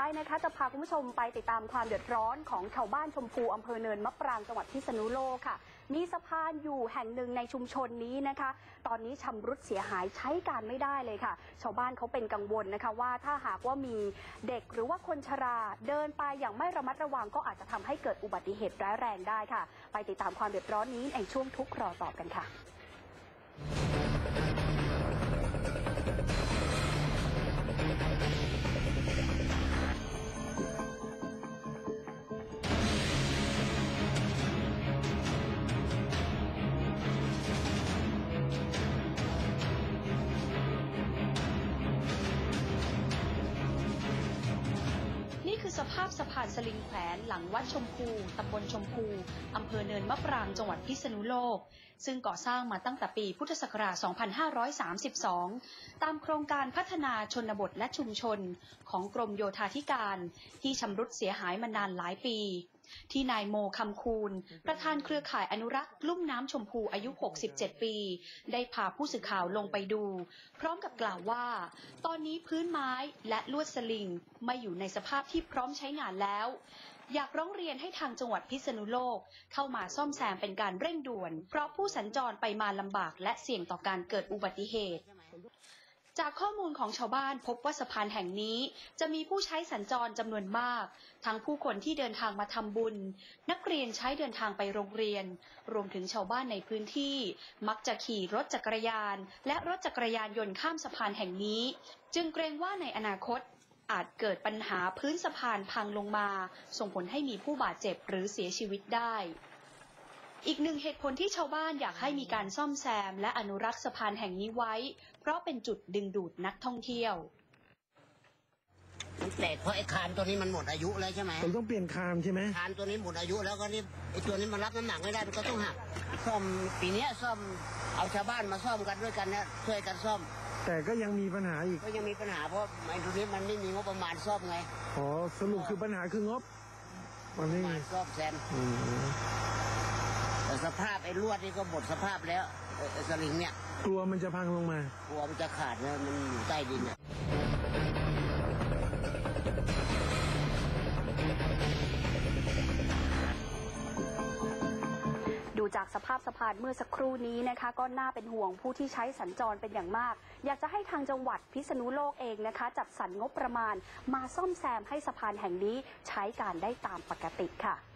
ท้ายนะคะจะพาคุณผู้ชมไปติดตามความเดือดร้อนของชาวบ้านชมพูอำเภอเนินมะปรางจังหวัดพิษณุโลกค่ะ มีสะพานอยู่แห่งหนึ่งในชุมชนนี้นะคะ ตอนนี้ชำรุดเสียหายใช้การไม่ได้เลยค่ะ ชาวบ้านเขาเป็นกังวลนะคะว่าถ้าหากว่ามีเด็กหรือว่าคนชราเดินไปอย่างไม่ระมัดระวังก็อาจจะทำให้เกิดอุบัติเหตุร้ายแรงได้ค่ะ ไปติดตามความเดือดร้อนนี้ในช่วงทุกข์รอตอบกันค่ะ สภาพสะพานสลิงแขวนหลังวัดชมพูตำบลชมพูอำเภอเนินมะปรางจังหวัดพิษณุโลก ซึ่งก่อสร้างมาตั้งแต่ปีพุทธศักราช 2532 ตามโครงการพัฒนาชนบทและชุมชนของกรมโยธาธิการ ที่ชำรุดเสียหายมานานหลายปี ที่นายโมคำคูณ ประธานเครือข่ายอนุรักษ์ลุ่มน้ำชมพูอายุ 67 ปี ได้พาผู้สื่อข่าวลงไปดู พร้อมกับกล่าวว่า ตอนนี้พื้นไม้และลวดสลิงไม่อยู่ในสภาพที่พร้อมใช้งานแล้ว อยากร้องเรียนให้ทางจังหวัดพิษณุโลก เข้ามาซ่อมแซมเป็นการเร่งด่วน เพราะผู้สัญจรไปมาลำบากและเสี่ยงต่อการเกิดอุบัติเหตุ จากข้อมูลของชาวบ้านพบว่าสะพานแห่งนี้ จะมีผู้ใช้สัญจรจำนวนมาก ทั้งผู้คนที่เดินทางมาทำบุญ นักเรียนใช้เดินทางไปโรงเรียน รวมถึงชาวบ้านในพื้นที่ มักจะขี่รถจักรยาน และรถจักรยานยนต์ข้ามสะพานแห่งนี้ จึงเกรงว่าในอนาคตอาจเกิดปัญหาพื้นสะพานพังลงมา ส่งผลให้มีผู้บาดเจ็บหรือเสียชีวิตได้ อีกหนึ่งเหตุผลที่ชาวบ้านอยากให้มีการซ่อมแซม และอนุรักษ์สะพานแห่งนี้ไว้ เพราะเป็นจุดดึงดูดนักท่องเที่ยวมันแตกเพราะไอ้คานตัวนี้มันหมดอายุแล้วใช่ไหมผมต้องเปลี่ยนคามใช่ไหมคานตัวนี้หมดอายุแล้วก็นี่ไอ้ตัวนี้มันรับน้ำหนักไม่ได้มันก็ต้องหักซ่อมปีเนี้ยซ่อมเอาชาวบ้านมาซ่อมกันด้วยกันนะช่วยกันซ่อม แต่ก็ยังมีปัญหาอีกก็ยังมีปัญหาเพราะไอ้ตัวนี้มันไม่มีงบประมาณซ่อมไงอ๋อสรุปคือปัญหาคืองบ มันไม่มามีซ่อมแซมอืมแต่ สภาพไอ้ลวดนี่ก็หมดสภาพแล้วไอ้ไอ้สลิงเนี่ยกลัวมันจะพังลงมา กลัวมันจะขาดนะมันอยู่ใต้ดินอะดูจากสภาพสะพานเมื่อสักครู่นี้นะคะ ก็น่าเป็นห่วงผู้ที่ใช้สัญจรเป็นอย่างมาก อยากจะให้ทางจังหวัดพิษณุโลกเองนะคะ จัดสรรงบประมาณ มาซ่อมแซมให้สะพานแห่งนี้ใช้การได้ตามปกติค่ะ